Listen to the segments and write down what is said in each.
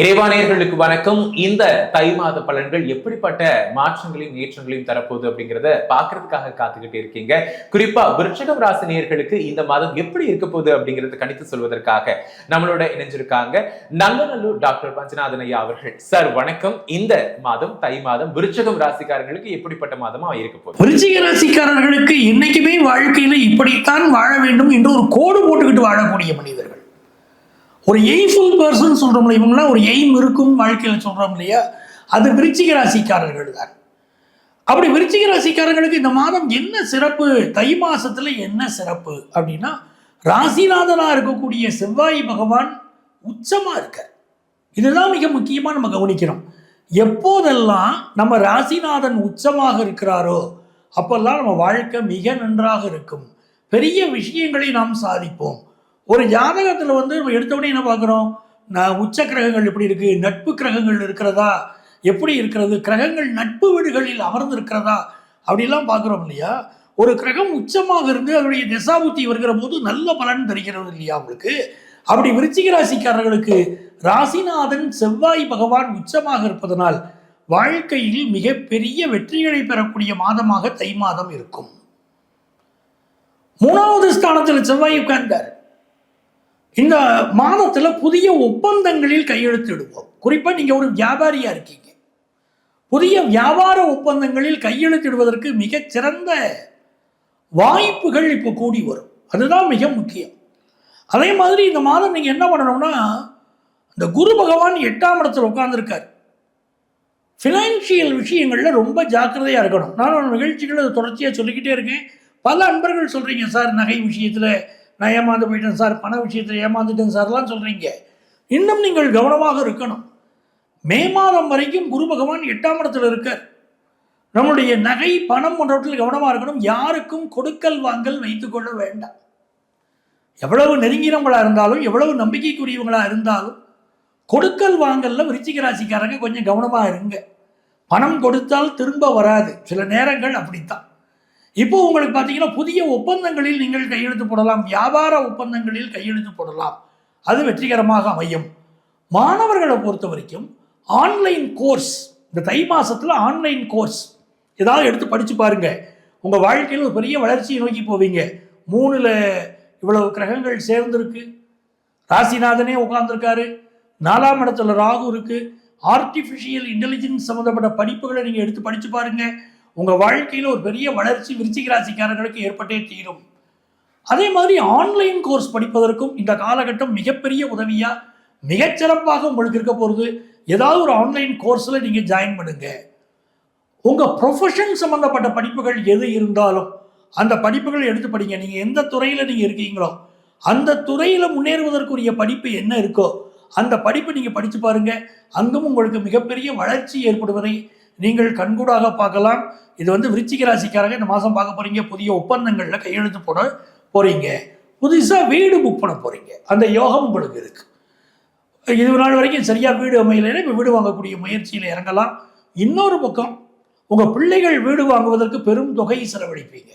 இறைவானியர்களுக்கு வணக்கம். இந்த தை மாத பலன்கள் எப்படிப்பட்ட மாற்றங்களையும் ஏற்றங்களையும் தரப்போகுது அப்படிங்கிறத பாக்குறதுக்காக காத்துக்கிட்டு இருக்கீங்க. குறிப்பா விருட்சகம் ராசி நேயர்களுக்கு இந்த மாதம் எப்படி இருக்க போகுது அப்படிங்கறத கணித்து சொல்வதற்காக நம்மளோட இணைஞ்சிருக்காங்க. நங்கநல்லூர் டாக்டர் பஞ்சநாதன் ஐயா அவர்கள். சார் வணக்கம். இந்த மாதம் தை மாதம் விருட்சகம் ராசிக்காரர்களுக்கு எப்படிப்பட்ட மாதமா இருக்க போகுது? விருச்சிக ராசிக்காரர்களுக்கு என்னைக்குமே வாழ்க்கையில இப்படித்தான் வாழ வேண்டும் என்று ஒரு கோடு போட்டுக்கிட்டு வாழக்கூடிய மனிதர்கள். ஒரு எய்ஃபுல் பர்சன் சொல்கிறோம்ல இல்லையா இவங்களாம் ஒரு எய்ம் இருக்கும் வாழ்க்கையில் சொல்கிறோம் இல்லையா? அது விருச்சிக ராசிக்காரர்கள் தான். அப்படி விருச்சிக ராசிக்காரர்களுக்கு இந்த மாதம் என்ன சிறப்பு? தை மாதத்தில் என்ன சிறப்பு? அப்படின்னா ராசிநாதனாக இருக்கக்கூடிய செவ்வாய் பகவான் உச்சமாக இருக்கார். இதுதான் மிக முக்கியமாக நம்ம கவனிக்கிறோம். எப்போதெல்லாம் நம்ம ராசிநாதன் உச்சமாக இருக்கிறாரோ அப்போல்லாம் நம்ம வாழ்க்கை மிக நன்றாக இருக்கும். பெரிய விஷயங்களை நாம் சாதிப்போம். ஒரு ஜாதகத்தில் வந்து நம்ம எடுத்தவுடனே என்ன பார்க்குறோம்? நான் உச்ச கிரகங்கள் எப்படி இருக்கு? நட்பு கிரகங்கள் இருக்கிறதா? எப்படி இருக்கிறது? கிரகங்கள் நட்பு வீடுகளில் அமர்ந்து இருக்கிறதா அப்படிலாம் பார்க்குறோம் இல்லையா? ஒரு கிரகம் உச்சமாக இருந்து அதனுடைய திசாபுத்தி வருகிற போது நல்ல பலன் தருகிறது இல்லையா அவங்களுக்கு அப்படி விருச்சிக ராசிக்காரர்களுக்கு ராசிநாதன் செவ்வாய் பகவான் உச்சமாக இருப்பதனால் வாழ்க்கையில் மிகப்பெரிய வெற்றிகளை பெறக்கூடிய மாதமாக தை மாதம் இருக்கும். மூணாவது ஸ்தானத்தில் செவ்வாய் உட்கார்ந்தார். இந்த மாதத்தில் புதிய ஒப்பந்தங்களில் கையெழுத்திடுவோம். குறிப்பாக நீங்கள் ஒரு வியாபாரியாக இருக்கீங்க. புதிய வியாபார ஒப்பந்தங்களில் கையெழுத்திடுவதற்கு மிகச் சிறந்த வாய்ப்புகள் இப்போ கூடி வரும். அதுதான் மிக முக்கியம். அதே மாதிரி இந்த மாதம் நீங்கள் என்ன பண்ணணும்னா இந்த குரு பகவான் எட்டாம் இடத்துல உட்காந்துருக்கார் ஃபினான்ஷியல் விஷயங்களில் ரொம்ப ஜாக்கிரதையாக இருக்கணும். நான் நிகழ்ச்சிகளை தொடர்ச்சியாக சொல்லிக்கிட்டே இருக்கேன். பல அன்பர்கள் சொல்கிறீங்க சார் நகை விஷயத்தில் நான் ஏமாந்து போயிட்டேன் சார் பண விஷயத்தில் ஏமாந்துட்டேன் சார்லாம் சொல்கிறீங்க இன்னும் நீங்கள் கவனமாக இருக்கணும். மே மாதம் வரைக்கும் குரு பகவான் எட்டாம் இடத்துல இருக்கார். நம்மளுடைய நகை பணம் போன்றவற்றில் கவனமாக இருக்கணும். யாருக்கும் கொடுக்கல் வாங்கல் வைத்துக்கொள்ள வேண்டாம். எவ்வளவு நெருங்கினவங்களாக இருந்தாலும் எவ்வளவு நம்பிக்கைக்குரியவங்களாக இருந்தாலும் கொடுக்கல் வாங்கல்ல விருச்சிக ராசிக்காரங்க கொஞ்சம் கவனமாக இருங்க. பணம் கொடுத்தால் திரும்ப வராது. சில நேரங்கள் அப்படித்தான். இப்போ உங்களுக்கு பார்த்தீங்கன்னா புதிய ஒப்பந்தங்களில் நீங்கள் கையெழுத்து போடலாம். வியாபார ஒப்பந்தங்களில் கையெழுத்து போடலாம். அது வெற்றிகரமாக அமையும். மாணவர்களை பொறுத்த வரைக்கும் ஆன்லைன் கோர்ஸ் இந்த தை மாசத்துல ஆன்லைன் கோர்ஸ் ஏதாவது எடுத்து படிச்சு பாருங்க. உங்க வாழ்க்கையில் ஒரு பெரிய வளர்ச்சியை நோக்கி போவீங்க. மூணுல இவ்வளவு கிரகங்கள் சேர்ந்திருக்கு. ராசிநாதனே உட்கார்ந்துருக்காரு. நாலாம் இடத்துல ராகு இருக்கு. ஆர்டிஃபிஷியல் இன்டெலிஜென்ஸ் சம்மந்தப்பட்ட படிப்புகளை நீங்கள் எடுத்து படித்து பாருங்கள் உங்கள் வாழ்க்கையில் ஒரு பெரிய வளர்ச்சி விருச்சிக ராசிக்காரர்களுக்கு ஏற்பட்டே தீரும். அதே மாதிரி ஆன்லைன் கோர்ஸ் படிப்பதற்கும் இந்த காலகட்டம் மிகப்பெரிய உதவியாக மிகச்சிறப்பாக உங்களுக்கு இருக்க போகிறது ஏதாவது ஒரு ஆன்லைன் கோர்ஸில் நீங்கள் ஜாயின் பண்ணுங்க. உங்கள் ப்ரொஃபஷன் சம்மந்தப்பட்ட படிப்புகள் எது இருந்தாலும் அந்த படிப்புகள் எடுத்து படிங்க. நீங்கள் எந்த துறையில் நீங்கள் இருக்கீங்களோ அந்த துறையில் முன்னேறுவதற்குரிய படிப்பு என்ன இருக்கோ அந்த படிப்பை நீங்கள் படித்து பாருங்கள் அங்கும் உங்களுக்கு மிகப்பெரிய வளர்ச்சி ஏற்படுவதை நீங்கள் கண்கூடாக பார்க்கலாம். இது வந்து விருச்சிக ராசிக்காரங்க இந்த மாதம் பார்க்க போறீங்க. புதிய ஒப்பந்தங்களில் கையெழுத்து போட போறீங்க. புதுசாக வீடு புக் பண்ண போறீங்க. அந்த யோகம் உங்களுக்கு இருக்கு. இது நாள் வரைக்கும் சரியாக வீடு அமையலைன்னா இப்போ வீடு வாங்கக்கூடிய முயற்சியில் இறங்கலாம். இன்னொரு பக்கம் உங்கள் பிள்ளைகள் வீடு வாங்குவதற்கு பெரும் தொகையை செலவழிப்பீங்க.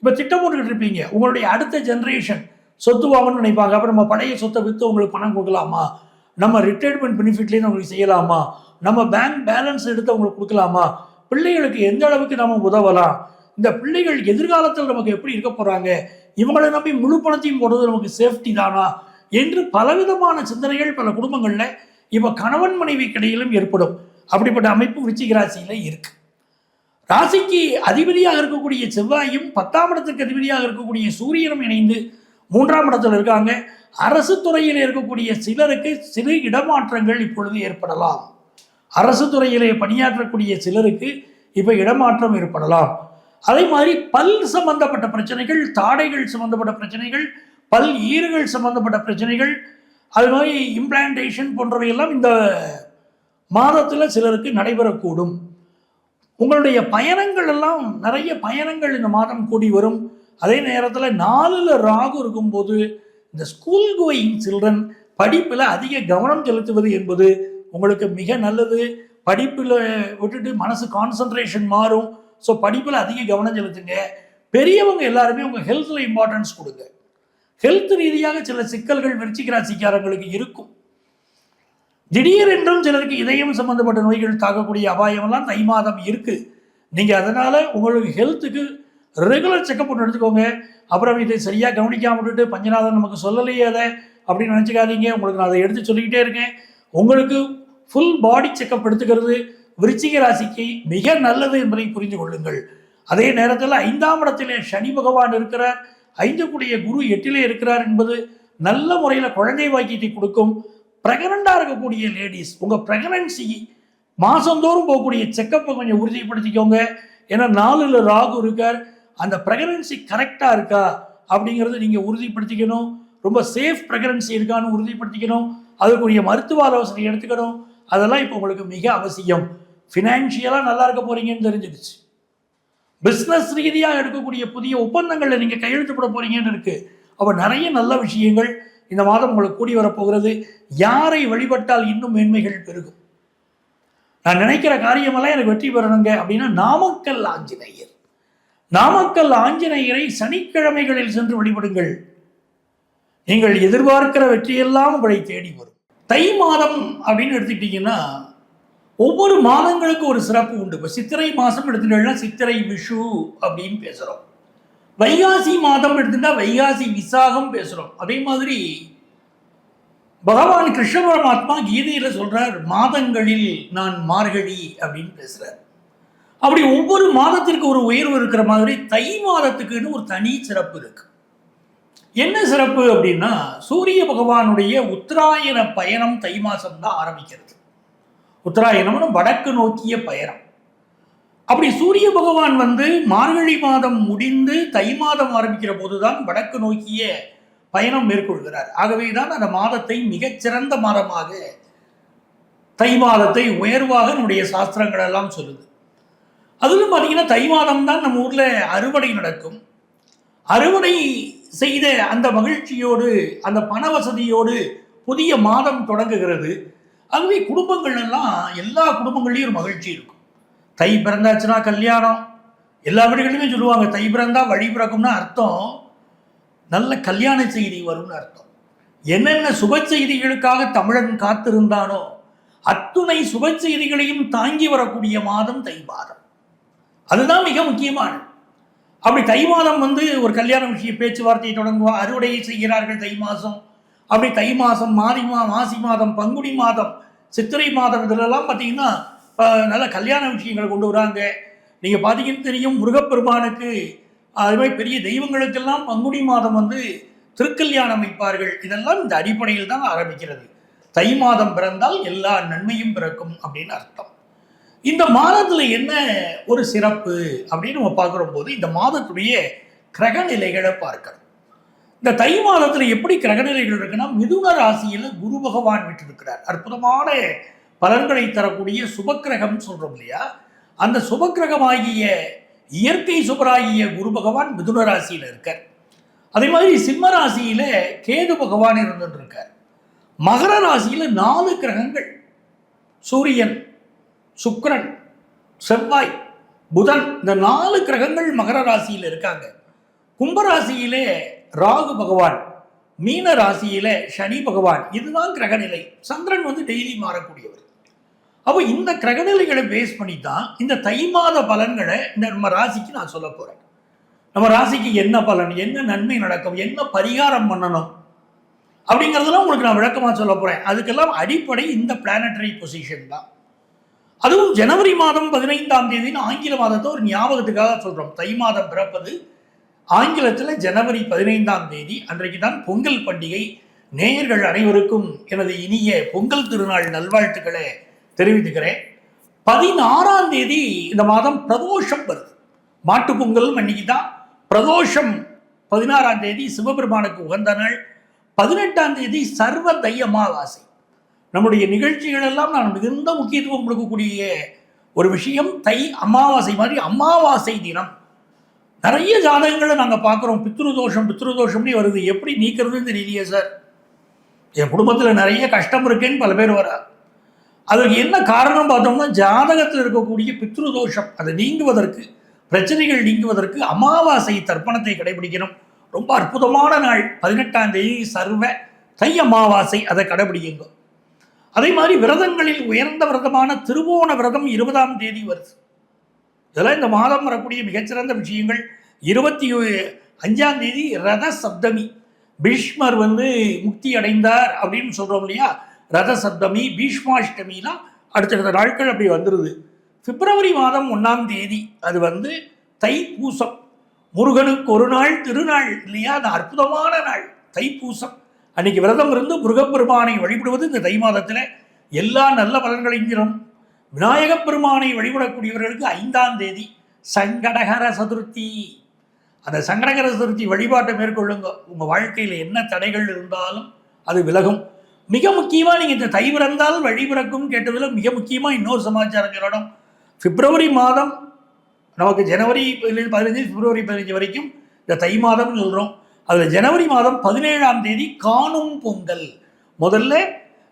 இப்போ திட்டம் போட்டுக்கிட்டு இருப்பீங்க. உங்களுடைய அடுத்த ஜென்ரேஷன் சொத்து வாங்கணும்னு நினைப்பாங்க. அப்போ நம்ம பழைய சொத்தை விற்று உங்களுக்கு பணம் கொடுக்கலாமா? நம்ம ரிட்டையர்மெண்ட் பெனிஃபிட்லேருந்து அவங்களுக்கு செய்யலாமா? நம்ம பேங்க் பேலன்ஸ் எடுத்து அவங்களுக்கு கொடுக்கலாமா? பிள்ளைகளுக்கு எந்த அளவுக்கு நம்ம உதவலாம்? இந்த பிள்ளைகள் எதிர்காலத்தில் நமக்கு எப்படி இருக்க போகிறாங்க இவங்களை நம்பி முழு பணத்தையும் போடுறது நமக்கு சேஃப்டி தானா? என்று பலவிதமான சிந்தனைகள் பல குடும்பங்களில் இப்போ கணவன் மனைவி கிடையிலும் ஏற்படும். அப்படிப்பட்ட அமைப்பு விருச்சிக ராசியில் இருக்கு. ராசிக்கு அதிபதியாக இருக்கக்கூடிய செவ்வாயும் பத்தாம் இடத்துக்கு அதிபதியாக இருக்கக்கூடிய சூரியனும் இணைந்து மூன்றாம் இடத்துல இருக்காங்க. அரசு துறையில் இருக்கக்கூடிய சிலருக்கு சிறு இடமாற்றங்கள் இப்பொழுது ஏற்படலாம். அரசு துறையிலே பணியாற்றக்கூடிய சிலருக்கு இப்போ இடமாற்றம் ஏற்படலாம். அதே மாதிரி பல் சம்பந்தப்பட்ட பிரச்சனைகள் தாடைகள் சம்பந்தப்பட்ட பிரச்சனைகள் பல் ஈறுகள் சம்பந்தப்பட்ட பிரச்சனைகள் அது மாதிரி இம்ப்ளான்டேஷன் போன்றவையெல்லாம் இந்த மாதத்தில் சிலருக்கு நடைபெறக்கூடும். உங்களுடைய பயணங்கள் எல்லாம் நிறைய பயணங்கள் இந்த மாதம் கூடி வரும். அதே நேரத்தில் நாலில் ராகு இருக்கும்போது இந்த ஸ்கூல் கோயிங் சில்ட்ரன் படிப்பில் அதிக கவனம் செலுத்துவது என்பது உங்களுக்கு மிக நல்லது. படிப்பில் விட்டுட்டு மனசு கான்சன்ட்ரேஷன் மாறும். ஸோ படிப்பில் அதிக கவனம் செலுத்துங்க. பெரியவங்க எல்லாருமே உங்கள் ஹெல்த்தில் இம்பார்ட்டன்ஸ் கொடுங்க. ஹெல்த் ரீதியாக சில சிக்கல்கள் விருச்சிக ராசிக்காரங்களுக்கு இருக்கும். திடீரென்றும் சிலருக்கு இதயம் சம்பந்தப்பட்ட நோய்கள் தாக்கக்கூடிய அபாயமெல்லாம் தை மாதம் இருக்குது நீங்கள் அதனால் உங்களுக்கு ஹெல்த்துக்கு ரெகுலர் செக்கப் ஒன்று எடுத்துக்கோங்க. அப்புறம் இதை சரியாக கவனிக்காம விட்டுட்டு பஞ்சநாதன் நமக்கு சொல்லலையே அதை அப்படின்னு நினச்சிக்காதீங்க. உங்களுக்கு நான் அதை எடுத்து சொல்லிக்கிட்டே இருக்கேன். உங்களுக்கு ஃபுல் பாடி செக்கப் எடுத்துக்கிறது விருச்சிக ராசிக்கு மிக நல்லது என்பதை புரிந்து கொள்ளுங்கள். அதே நேரத்தில் ஐந்தாம் இடத்திலே சனி பகவான் இருக்கிறார். ஐந்து கூடிய குரு எட்டிலே இருக்கிறார் என்பது நல்ல முறையில் குழந்தை வாக்கியத்தை கொடுக்கும். ப்ரெக்னெண்ட்டாக இருக்கக்கூடிய லேடிஸ் உங்கள் ப்ரெக்னன்சி மாதந்தோறும் போகக்கூடிய செக்கப்பை கொஞ்சம் உறுதிப்படுத்திக்கோங்க. ஏன்னா நாலுல ராகு இருக்கார். அந்த ப்ரெக்னன்சி கரெக்டாக இருக்கா அப்படிங்கிறத நீங்கள் உறுதிப்படுத்திக்கணும். ரொம்ப சேஃப் ப்ரெக்னன்சி இருக்கான்னு உறுதிப்படுத்திக்கணும். அதுக்குரிய மருத்துவ ஆலோசனை எடுத்துக்கணும். அதெல்லாம் இப்போ உங்களுக்கு மிக அவசியம். ஃபினான்ஷியலாக நல்லா இருக்க போகிறீங்கன்னு தெரிஞ்சிடுச்சு பிஸ்னஸ் ரீதியாக எடுக்கக்கூடிய புதிய ஒப்பந்தங்களில் நீங்கள் கையெழுத்து போட போகிறீங்கன்னு இருக்குது அப்போ நிறைய நல்ல விஷயங்கள் இந்த மாதம் உங்களுக்கு கூடி வரப்போகிறது யாரை வழிபட்டால் இன்னும் மேன்மைகள் பெருகும்? நான் நினைக்கிற காரியமெல்லாம் எனக்கு வெற்றி பெறணுங்க அப்படின்னா நாமக்கல் ஆஞ்சநேயர். நாமக்கல் ஆஞ்சநேயரை சனிக்கிழமைகளில் சென்று வழிபடுங்கள். நீங்கள் எதிர்பார்க்கிற வெற்றியெல்லாம் உங்களை தேடி வரும். தை மாதம் அப்படின்னு எடுத்துக்கிட்டீங்கன்னா ஒவ்வொரு மாதங்களுக்கு ஒரு சிறப்பு உண்டு. இப்போ சித்திரை மாதம் எடுத்துட்டோம்னா சித்திரை விஷு அப்படின்னு பேசுகிறோம் வைகாசி மாதம் எடுத்துட்டா வைகாசி விசாகம் பேசுகிறோம் அதே மாதிரி பகவான் கிருஷ்ண பரமாத்மா கீதையில் சொல்கிறார் மாதங்களில் நான் மார்கழி அப்படின்னு பேசுகிறார் அப்படி ஒவ்வொரு மாதத்திற்கு ஒரு உயர்வு இருக்கிற மாதிரி தை மாதத்துக்குன்னு ஒரு தனி சிறப்பு இருக்கு. என்ன சிறப்பு அப்படின்னா சூரிய பகவானுடைய உத்தராயண பயணம் தை மாதம் தான் ஆரம்பிக்கிறது. உத்தராயணம்னு வடக்கு நோக்கிய பயணம். அப்படி சூரிய பகவான் வந்து மார்கழி மாதம் முடிந்து தை மாதம் ஆரம்பிக்கிற போதுதான் வடக்கு நோக்கிய பயணம் மேற்கொள்கிறார். ஆகவே தான் அந்த மாதத்தை மிகச்சிறந்த மாதமாக தை மாதத்தை உயர்வாக நம்முடைய சாஸ்திரங்கள் எல்லாம் சொல்லுது. அதிலும் பார்த்தீங்கன்னா தை மாதம் தான் நம்ம ஊரில் அறுவடை நடக்கும். அறுவடை செய்த அந்த மகிழ்ச்சியோடு அந்த பண வசதியோடு புதிய மாதம் தொடங்குகிறது. அதுவே குடும்பங்கள் எல்லாம் எல்லா குடும்பங்கள்லேயும் ஒரு மகிழ்ச்சி இருக்கும். தை பிறந்தாச்சுன்னா கல்யாணம். எல்லா வீடுகளிலுமே சொல்லுவாங்க தை பிறந்தா வழி பிறக்கும்னா அர்த்தம். நல்ல கல்யாண செய்தி வரும்னு அர்த்தம். என்னென்ன சுப செய்திகளுக்காக தமிழன் காத்திருந்தானோ அத்துணை சுப செய்திகளையும் தாங்கி வரக்கூடிய மாதம் தை மாதம். அதுதான் மிக முக்கியமானது. அப்படி தை மாதம் வந்து ஒரு கல்யாண விஷய பேச்சுவார்த்தையை தொடங்குவோம் அறுவடையை செய்கிறார்கள் தை மாதம். அப்படி தை மாதம் மாதி மா மாசி மாதம் பங்குனி மாதம் சித்திரை மாதம் இதிலெல்லாம் பார்த்தீங்கன்னா நல்ல கல்யாண விஷயங்களை கொண்டு வராங்க. நீங்கள் பார்த்தீங்கன்னு தெரியும் முருகப்பெருமானுக்கு அது மாதிரி பெரிய தெய்வங்களுக்கெல்லாம் பங்குனி மாதம் வந்து திருக்கல்யாணம் வைப்பார்கள் இதெல்லாம் இந்த அடிப்படையில் தான் ஆரம்பிக்கிறது. தை மாதம் பிறந்தால் எல்லா நன்மையும் பிறக்கும் அப்படின்னு அர்த்தம். இந்த மாதத்தில் என்ன ஒரு சிறப்பு அப்படின்னு நம்ம பார்க்குற போது இந்த மாதத்துடைய கிரக நிலைகளை பார்க்கணும். இந்த தை மாதத்தில் எப்படி கிரக நிலைகள் இருக்குன்னா மிதுன ராசியில் குரு பகவான் விட்டிருக்கிறார். அற்புதமான பலன்களை தரக்கூடிய சுபக்கிரகம் சொல்கிறோம் இல்லையா? அந்த சுபக்கிரகமாகிய இயற்கை சுபராகிய குரு பகவான் மிதுன ராசியில் இருக்கார். அதே மாதிரி சிம்ம ராசியில் கேது பகவான் இருந்துட்டு இருக்கார். மகர ராசியில் நாலு கிரகங்கள். சூரியன் சுக்கரன் செவ்வாய் புதன் இந்த நாலு கிரகங்கள் மகர ராசியில் இருக்காங்க. கும்பராசியிலே ராகு பகவான் மீன ராசியில சனி பகவான் இதுதான் கிரகநிலை. சந்திரன் வந்து டெய்லி மாறக்கூடியவர். அப்போ இந்த கிரகநிலைகளை பேஸ் பண்ணி தான் இந்த தை மாத பலன்களை இந்த நம்ம ராசிக்கு நான் சொல்ல போறேன். நம்ம ராசிக்கு என்ன பலன் என்ன நன்மை நடக்கும் என்ன பரிகாரம் பண்ணணும் அப்படிங்கிறதெல்லாம் உங்களுக்கு நான் விளக்கமாக சொல்ல போகிறேன் அதுக்கெல்லாம் அடிப்படை இந்த பிளானட்டரி பொசிஷன் தான். அதுவும் ஜனவரி மாதம் பதினைந்தாம் தேதின்னு ஆங்கில மாதத்தை ஒரு ஞாபகத்துக்காக சொல்கிறோம் தை மாதம் பிறப்பது ஆங்கிலத்தில் ஜனவரி பதினைந்தாம் தேதி. அன்றைக்கு தான் பொங்கல் பண்டிகை. நேயர்கள் அனைவருக்கும் எனது இனிய பொங்கல் திருநாள் நல்வாழ்த்துக்களை தெரிவித்துக்கிறேன். பதினாறாம் தேதி இந்த மாதம் பிரதோஷம் வருது. மாட்டு பொங்கல் அன்னைக்கு தான் பிரதோஷம் பதினாறாம் தேதி சிவபெருமானுக்கு உகந்த நாள். பதினெட்டாம் தேதி சர்வ தை அமாவாசை நம்முடைய நிகழ்ச்சிகள் எல்லாம் நான் மிகுந்த முக்கியத்துவம் கொடுக்கக்கூடிய ஒரு விஷயம்? தை அமாவாசை மாதிரி அமாவாசை தினம். நிறைய ஜாதகங்களை நாங்கள் பார்க்குறோம். பித்ருதோஷம் பித்ருதோஷம்னே வருது. எப்படி நீக்கிறதுன்னு தெரியலையே சார் என் குடும்பத்தில் நிறைய கஷ்டம் இருக்குன்னு பல பேர் வரா அதற்கு என்ன காரணம் பார்த்தோம்னா ஜாதகத்தில் இருக்கக்கூடிய பித்ருதோஷம் அதை நீங்குவதற்கு பிரச்சனைகள் நீங்குவதற்கு அமாவாசை தர்ப்பணத்தை கடைபிடிக்கணும். ரொம்ப அற்புதமான நாள். பதினெட்டாம் தேதி சர்வ தை அமாவாசை அதை கடைபிடிக்குங்க அதே மாதிரி விரதங்களில் உயர்ந்த விரதமான திருவோண விரதம் இருபதாம் தேதி வருது. இதெல்லாம் இந்த மாதம் வரக்கூடிய மிகச்சிறந்த விஷயங்கள். இருபத்தி அஞ்சாம் தேதி ரத சப்தமி பீஷ்மர் வந்து முக்தி அடைந்தார் அப்படின்னு சொல்கிறோம் இல்லையா? ரத சப்தமி பீஷ்மாஷ்டமிலாம் அடுத்தடுத்த நாட்கள் அப்படி வந்துடுது பிப்ரவரி மாதம் ஒன்றாம் தேதி அது வந்து தைப்பூசம். முருகனுக்கு ஒரு நாள் திருநாள் இல்லையா? அது அற்புதமான நாள். தைப்பூசம். அன்னைக்கு விரதம் இருந்து முருகப்பெருமானை வழிபடுவது இந்த தை மாதத்தில் எல்லா நல்ல பலன்களையும் தரும். விநாயகப் பெருமானை வழிபடக்கூடியவர்களுக்கு ஐந்தாம் தேதி சங்கடகர சதுர்த்தி. அந்த சங்கடகர சதுர்த்தி வழிபாட்டை மேற்கொள்ளுங்க. உங்கள் வாழ்க்கையில் என்ன தடைகள் இருந்தாலும் அது விலகும். மிக முக்கியமாக நீங்கள் இந்த தை பிறந்தால் வழிபிறக்கும் கேட்டதில் மிக முக்கியமாக இன்னொரு சமாச்சாரம் சொல்லணும். பிப்ரவரி மாதம் நமக்கு ஜனவரி பதினஞ்சு பிப்ரவரி பதினஞ்சு வரைக்கும் இந்த தை மாதம்னு சொல்கிறோம் அதில் ஜனவரி மாதம் பதினேழாம் தேதி காணும் பொங்கல். முதல்ல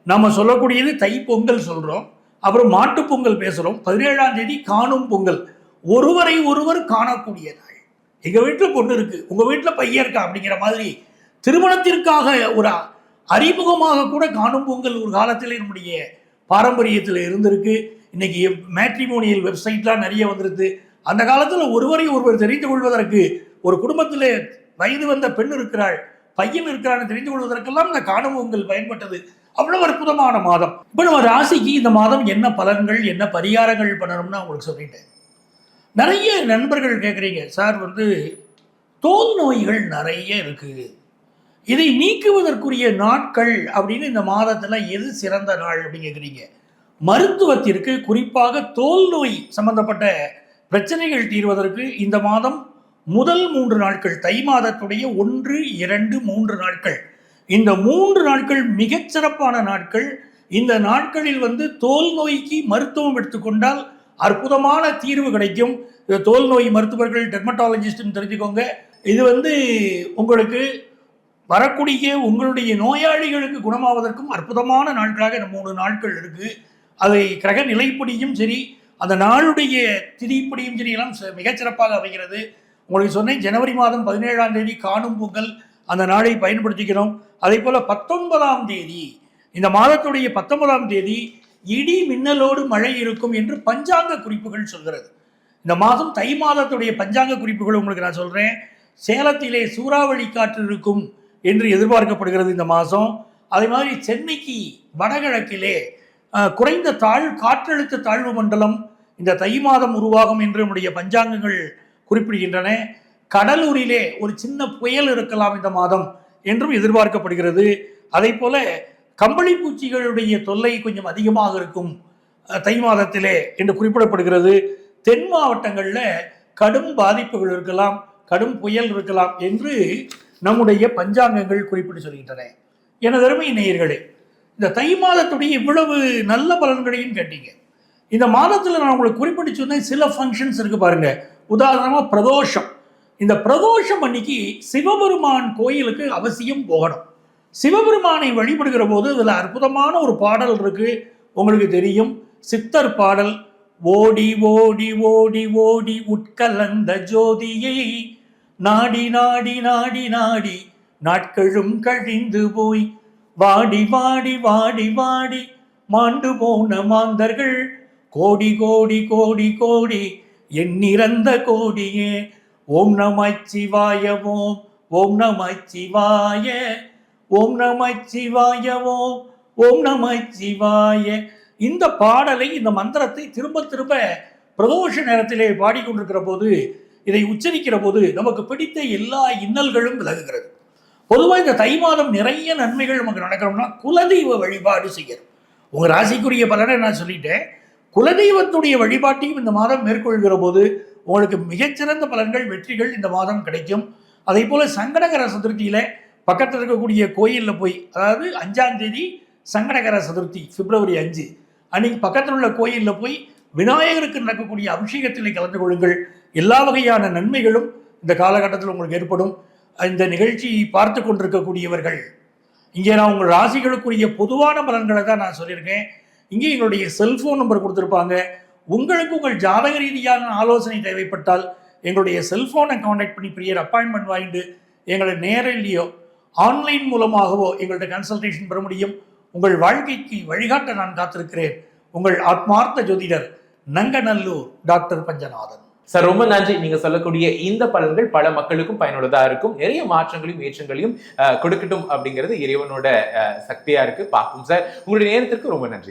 நம்ம சொல்லக்கூடியது தை பொங்கல் சொல்கிறோம் அப்புறம் மாட்டு பொங்கல் பேசுகிறோம் பதினேழாம் தேதி காணும் பொங்கல். ஒருவரை ஒருவர் காணக்கூடிய நாள் எங்கள் வீட்டில் பொண்ணு இருக்குது உங்கள் வீட்டில் பையன் இருக்கா அப்படிங்கிற மாதிரி திருமணத்திற்காக ஒரு அறிமுகமாக கூட காணும் பொங்கல் ஒரு காலத்தில் நம்முடைய பாரம்பரியத்தில் இருந்திருக்கு. இன்னைக்கு மேட்ரிமோனியல் வெப்சைட்லாம் நிறைய வந்துருது அந்த காலத்தில் ஒருவரை ஒருவர் தெரிந்து கொள்வதற்கு ஒரு குடும்பத்தில் வயது வந்த பெண் இருக்கிறாள் பையன் இருக்கிறான்னு தெரிந்து கொள்வதற்கெல்லாம் இந்த காணவங்கள் பயன்பட்டது. அவ்வளவு அற்புதமான மாதம். இப்போ நம்ம ராசிக்கு இந்த மாதம் என்ன பலன்கள் என்ன பரிகாரங்கள் பண்ணணும்னு உங்களுக்கு சொல்லிட்டேன். நிறைய நண்பர்கள் கேட்குறீங்க சார் வந்து தோல் நோய்கள் நிறைய இருக்குது இதை நீக்குவதற்குரிய நாட்கள் அப்படின்னு இந்த மாதத்தில் எது சிறந்த நாள்? அப்படின்னு கேட்குறீங்க மருத்துவத்திற்கு குறிப்பாக தோல் நோய் சம்பந்தப்பட்ட பிரச்சனைகள் தீர்வதற்கு இந்த மாதம் முதல் மூன்று நாட்கள் தை மாதத்துடைய ஒன்று இரண்டு மூன்று நாட்கள். இந்த மூன்று நாட்கள் மிகச்சிறப்பான நாட்கள். இந்த நாட்களில் வந்து தோல் நோய்க்கு மருத்துவம் எடுத்துக்கொண்டால் அற்புதமான தீர்வு கிடைக்கும். தோல் நோய் மருத்துவர்கள் டெர்மட்டாலஜிஸ்ட்னு தெரிஞ்சுக்கோங்க. இது வந்து உங்களுக்கு வரக்கூடிய உங்களுடைய நோயாளிகளுக்கு குணமாவதற்கும் அற்புதமான நாட்களாக இந்த மூணு நாட்கள் இருக்கு. அதை கிரக நிலைப்படியும் சரி அந்த நாளுடைய திதிப்படியும் சரி எல்லாம் ச- மிகச்சிறப்பாக அமைகிறது. உங்களுக்கு சொன்னேன் ஜனவரி மாதம் பதினேழாம் தேதி காணும் பொங்கல் அந்த நாளை பயன்படுத்திக்கிறோம். அதே போல் பத்தொன்பதாம் தேதி இந்த மாதத்துடைய பத்தொன்பதாம் தேதி இடி மின்னலோடு மழை இருக்கும் என்று பஞ்சாங்க குறிப்புகள் சொல்கிறது. இந்த மாதம் தை மாதத்துடைய பஞ்சாங்க குறிப்புகள் உங்களுக்கு நான் சொல்கிறேன் சேலத்திலே சூறாவளி காற்று இருக்கும் என்று எதிர்பார்க்கப்படுகிறது இந்த மாதம். அதே மாதிரி சென்னைக்கு வடகிழக்கிலே குறைந்த தாழ் காற்றழுத்த தாழ்வு மண்டலம் இந்த தை மாதம் உருவாகும் என்று நம்முடைய பஞ்சாங்கங்கள் குறிப்பிடுகின்றன. கடலூரிலே ஒரு சின்ன புயல் இருக்கலாம் இந்த மாதம் என்றும் எதிர்பார்க்கப்படுகிறது. அதே போல கம்பளி பூச்சிகளுடைய தொல்லை கொஞ்சம் அதிகமாக இருக்கும் தை மாதத்திலே என்று குறிப்பிடப்படுகிறது. தென் மாவட்டங்களில் கடும் பாதிப்புகள் இருக்கலாம் கடும் புயல் இருக்கலாம் என்று நம்முடைய பஞ்சாங்கங்கள் குறிப்பிட்டு சொல்கின்றன. எனது அருமை நேயர்களே இந்த தை மாதத்துடைய இவ்வளவு நல்ல பலன்களையும் கேட்டீங்க. இந்த மாதத்தில் நான் உங்களுக்கு குறிப்பிட்டு சொன்னேன் சில ஃபங்க்ஷன்ஸ் இருக்கு பாருங்கள் உதாரணமாக பிரதோஷம். இந்த பிரதோஷம் அன்னைக்கு சிவபெருமான் கோயிலுக்கு அவசியம் போகணும். சிவபெருமானை வழிபடுகிற போது அதில் அற்புதமான ஒரு பாடல் இருக்கு. உங்களுக்கு தெரியும். சித்தர் பாடல் ஓடி ஓடி ஓடி ஓடி உட்கலந்த ஜோதியை நாடி நாடி நாடி நாடி நாட்களும் கழிந்து போய் வாடி வாடி வாடி வாடி மாண்டு போன மாந்தர்கள் கோடி கோடி கோடி கோடி எண்ணிறந்த கோடியே ஓம் நமச்சிவாய ஓம் ஓம் நமச்சிவாய ஓம் நமச்சிவாய ஓம் ஓம் நமச்சிவாய இந்த பாடலை இந்த மந்திரத்தை திரும்ப திரும்ப பிரதோஷ நேரத்திலே பாடிக்கொண்டிருக்கிற போது இதை உச்சரிக்கிற போது நமக்கு பிடித்த எல்லா இன்னல்களும் விலகுகிறது. பொதுவாக இந்த தை மாதம் நிறைய நன்மைகள் நமக்கு நடக்கணும்னா குலதெய்வ வழிபாடு செய்யணும். உங்கள் ராசிக்குரிய பலனை நான் சொல்லிட்டேன். குலதெய்வத்துடைய வழிபாட்டையும் இந்த மாதம் மேற்கொள்கிற போது உங்களுக்கு மிகச்சிறந்த பலன்கள் வெற்றிகள் இந்த மாதம் கிடைக்கும். அதே போல் சங்கடகர சதுர்த்தியில் பக்கத்தில் இருக்கக்கூடிய கோயிலில் போய் அதாவது அஞ்சாம் தேதி சங்கடகர சதுர்த்தி பிப்ரவரி அஞ்சு அன்னைக்கு பக்கத்தில் உள்ள கோயிலில் போய் விநாயகருக்கு நடக்கக்கூடிய அபிஷேகத்தில் கலந்து கொள்ளுங்கள். எல்லா வகையான நன்மைகளும் இந்த காலகட்டத்தில் உங்களுக்கு ஏற்படும். இந்த நிகழ்ச்சியை பார்த்து கொண்டிருக்கக்கூடியவர்கள் இங்கே நான் உங்கள் ராசிகளுக்குரிய பொதுவான பலன்களை தான் நான் சொல்லியிருக்கேன். இங்கே எங்களுடைய செல்போன் நம்பர் கொடுத்துருப்பாங்க. உங்களுக்கு உங்கள் ஜாதக ரீதியான ஆலோசனை தேவைப்பட்டால் எங்களுடைய செல்போனை காண்டாக்ட் பண்ணி ப்ரியர் அப்பாயின்மெண்ட் வாங்கிட்டு எங்களை நேரிலேயோ ஆன்லைன் மூலமாகவோ எங்கள்கிட்ட கன்சல்டேஷன் பெற முடியும். உங்கள் வாழ்க்கைக்கு வழிகாட்ட நான் காத்திருக்கிறேன். உங்கள் ஆத்மார்த்த ஜோதிடர் நங்கநல்லூர் டாக்டர் பஞ்சநாதன். சார் ரொம்ப நன்றி. நீங்க சொல்லக்கூடிய இந்த பலன்கள் பல மக்களுக்கும் பயனுள்ளதா இருக்கும். நிறைய மாற்றங்களையும் ஏற்றங்களையும் கொடுக்கட்டும் அப்படிங்கிறது இறைவனோட அஹ், சக்தியா இருக்கு. பார்க்கும் சார் உங்களுடைய நேரத்திற்கு ரொம்ப நன்றி